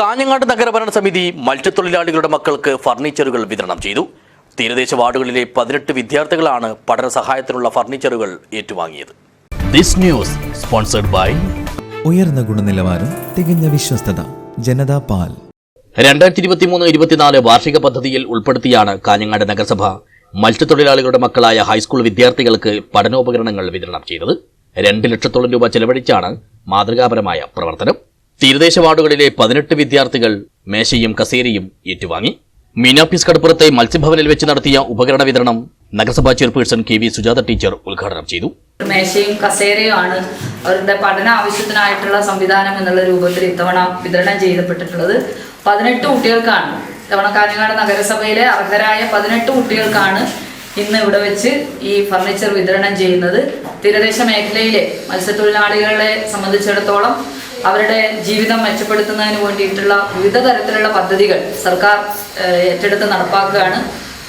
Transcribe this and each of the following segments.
കാഞ്ഞങ്ങാട് നഗരഭരണ സമിതി മത്സ്യത്തൊഴിലാളികളുടെ മക്കൾക്ക് ഫർണിച്ചറുകൾ വിതരണം ചെയ്തു. തീരദേശ വാർഡുകളിലെ പതിനെട്ട് വിദ്യാർത്ഥികളാണ് പഠന സഹായത്തിനുള്ള ഫർണിച്ചറുകൾ ഏറ്റുവാങ്ങിയത്. ദിസ് ന്യൂസ് സ്പോൺസർഡ് ബൈ ഉയർന്ന ഗുണനിലവാരം തികഞ്ഞ വിശ്വസ്തത ജനതാ പാൽ. രണ്ടായിരത്തി ഇരുപത്തി മൂന്ന് ഇരുപത്തിനാല് വാർഷിക പദ്ധതിയിൽ ഉൾപ്പെടുത്തിയാണ് കാഞ്ഞങ്ങാട് നഗരസഭ മത്സ്യത്തൊഴിലാളികളുടെ മക്കളായ ഹൈസ്കൂൾ വിദ്യാർത്ഥികൾക്ക് പഠനോപകരണങ്ങൾ വിതരണം ചെയ്തത്. രണ്ട് ലക്ഷത്തോളം രൂപ ചെലവഴിച്ചാണ് മാതൃകാപരമായ പ്രവർത്തനം. തീരദേശ വാർഡുകളിലെ പതിനെട്ട് വിദ്യാർത്ഥികൾ മേശയും കസേരയും ഏറ്റുവാങ്ങി. മീനാപ്പീസ് കടപ്പുറത്തെ മത്സ്യഭവനിൽ വെച്ച് നടത്തിയ ഉപകരണ വിതരണം നഗരസഭാ chairperson K V Sujatha teacher ഉദ്ഘാടനം ചെയ്തു. മേശയും കസേരയും ആണ് അവരുടെ പഠന ആവശ്യത്തിനായിട്ടുള്ള സംവിധാനം എന്നുള്ള രൂപത്തിൽ ഇത്തവണ വിതരണം ചെയ്യപ്പെട്ടിട്ടുള്ളത്. പതിനെട്ട് കുട്ടികൾക്കാണ്. ഇത്തവണ കാഞ്ഞങ്ങാട് നഗരസഭയിലെ അർഹരായ പതിനെട്ട് കുട്ടികൾക്കാണ് ഇന്ന് ഇവിടെ വെച്ച് ഈ ഫർണിച്ചർ വിതരണം ചെയ്യുന്നത്. തീരദേശ മേഖലയിലെ മത്സ്യത്തൊഴിലാളികളെ സംബന്ധിച്ചിടത്തോളം അവരുടെ ജീവിതം മെച്ചപ്പെടുത്തുന്നതിന് വേണ്ടിയിട്ടുള്ള വിവിധ തരത്തിലുള്ള പദ്ധതികൾ സർക്കാർ ഏറ്റെടുത്ത് നടപ്പാക്കുകയാണ്.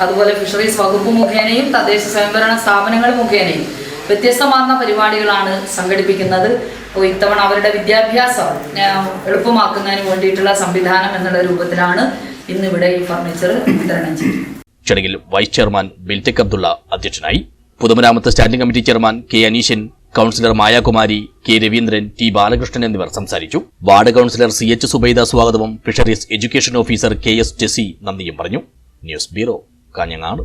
അതുപോലെ ഫിഷറീസ് വകുപ്പ് മുഖേനയും തദ്ദേശ സ്വയംഭരണ സ്ഥാപനങ്ങൾ മുഖേനയും വ്യത്യസ്തമാർന്ന പരിപാടികളാണ് സംഘടിപ്പിക്കുന്നത്. അപ്പോൾ ഇത്തവണ അവരുടെ വിദ്യാഭ്യാസം എളുപ്പമാക്കുന്നതിന് വേണ്ടിയിട്ടുള്ള സംവിധാനം എന്നുള്ള രൂപത്തിലാണ് ഇന്നിവിടെ ഈ ഫർണിച്ചർ വിതരണം ചെയ്യുന്നത് ചടങ്ങിൽ വൈസ് ചെയർമാൻ ബിൽറ്റക് അബ്ദുള്ള അധ്യക്ഷനായി. പൊതുമരാമത്ത് standing committee chairman K Aneeshan councillor Mayakumari K Raveendran T Balakrishnan എന്നിവർ സംസാരിച്ചു. Ward councillor C H Zubaida സ്വാഗതവും fisheries education officer K S Jessy നന്ദിയും പറഞ്ഞു. News bureau Kanhangad.